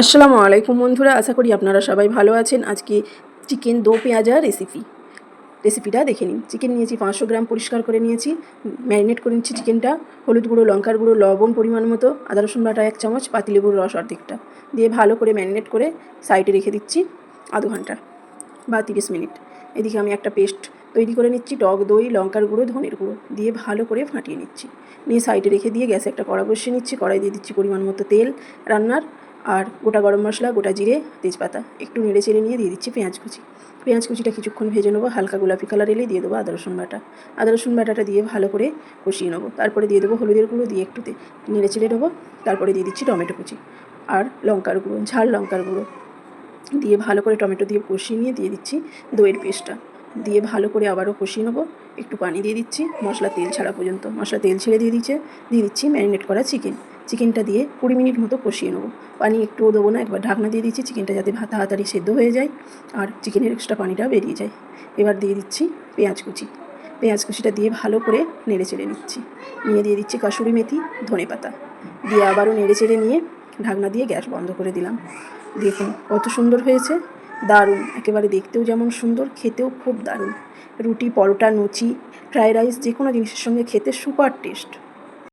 আসসালামু আলাইকুম বন্ধুরা, আশা করি আপনারা সবাই ভালো আছেন। আজকে চিকেন দো পেঁয়াজা রেসিপি রেসিপিটা দেখে নিন। চিকেন নিয়েছি পাঁচশো গ্রাম পরিষ্কার করে নিয়েছি। ম্যারিনেট করে নিচ্ছি চিকেনটা। হলুদ গুঁড়ো, লঙ্কার গুঁড়ো, লবণ পরিমাণ মতো, আদা রসুন বাটা এক চামচ, পাতিলেবুর রস অর্ধেকটা। দিয়ে ভালো করে ম্যারিনেট করে সাইডে রেখে দিচ্ছি আধ ঘণ্টা বা তিরিশ মিনিট। এদিকে আমি একটা পেস্ট তৈরি করে নিচ্ছি, টক দই, লঙ্কার গুঁড়ো, ধনের গুঁড়ো। দিয়ে ভালো করে ফাটিয়ে নিচ্ছি। নিয়ে সাইডে রেখে দিয়ে গ্যাসে একটা কড়া বসিয়ে নিচ্ছি। কড়াই দিয়ে দিচ্ছি পরিমাণ মতো তেল। রান্নার আর গোটা গরম মশলা, গোটা জিরে, তেজপাতা। একটু নেড়ে চেড়ে নিয়ে দিয়ে দিচ্ছি পেঁয়াজ কুচি। পেঁয়াজ কুচিটা কিছুক্ষণ ভেজে নেব, হালকা গোলাপি কালার এলে দিয়ে দেবো আদা, রসুন বাটা। আদা, রসুন বাটাটা দিয়ে ভালো করে কষিয়ে নেব। তারপরে দিয়ে দেবো হলুদের গুঁড়ো দিয়ে একটু তে- নেড়ে চেড়ে নেব। তারপরে দিয়ে দিচ্ছি টমেটো কুচি আর লঙ্কার গুঁড়ো, ঝাল লঙ্কার গুঁড়ো। দিয়ে ভালো করে টমেটো দিয়ে কষিয়ে নিয়ে দিয়ে দিচ্ছি দইয়ের পেস্টটা। দিয়ে ভালো করে আবারও কষিয়ে নেব। একটু পানি দিয়ে দিচ্ছি, মশলা তেল ছাড়া পর্যন্ত। মশলা তেল ছেড়ে দিয়ে দিচ্ছে দিয়ে দিচ্ছি ম্যারিনেট করা চিকেন। চিকেনটা দিয়ে কুড়ি মিনিট মতো কষিয়ে নেব। পানি একটুও দেবো না, একবার ঢাকনা দিয়ে দিচ্ছি চিকেনটা যাতে ভাত তাড়াতাড়ি সেদ্ধ হয়ে যায় আর চিকেনের এক্সট্রা পানিটা বেরিয়ে যায়। এবার দিয়ে দিচ্ছি পেঁয়াজ কুচি। পেঁয়াজ কুচিটা দিয়ে ভালো করে নেড়ে চেড়ে নিচ্ছি। নিয়ে দিয়ে দিচ্ছি কাসুরি মেথি, ধনে পাতা। দিয়ে আবারও নেড়ে চেড়ে নিয়ে ঢাকনা দিয়ে গ্যাস বন্ধ করে দিলাম। দেখুন কত সুন্দর হয়েছে। দারুণ, একেবারে দেখতেও যেমন সুন্দর, খেতেও খুব দারুণ। রুটি, পরোটা, লুচি ফ্রায়েড রাইস, যে কোনো জিনিসের সঙ্গে খেতে সুপার টেস্ট।